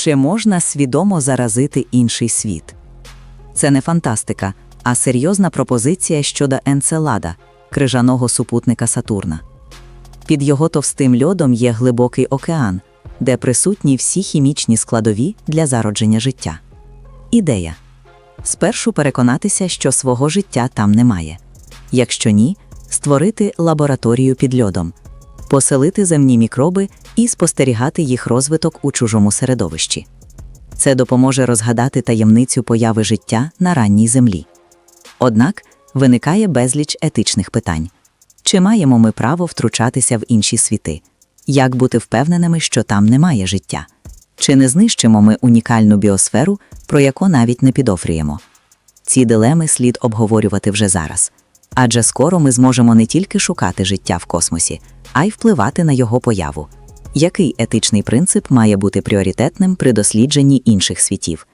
Чи можна свідомо заразити інший світ? Це не фантастика, а серйозна пропозиція щодо Енцелада, крижаного супутника Сатурна. Під його товстим льодом є глибокий океан, де присутні всі хімічні складові для зародження життя. Ідея спершу переконатися, що свого життя там немає. Якщо ні, створити лабораторію під льодом, поселити земні мікроби і спостерігати їх розвиток у чужому середовищі. Це допоможе розгадати таємницю появи життя на ранній землі. Однак виникає безліч етичних питань: чи маємо ми право втручатися в інші світи? Як бути впевненими, що там немає життя? Чи не знищимо ми унікальну біосферу, про яку навіть не підофрюємо? Ці дилеми слід обговорювати вже зараз. Адже скоро ми зможемо не тільки шукати життя в космосі, а й впливати на його появу. Який етичний принцип має бути пріоритетним при дослідженні інших світів?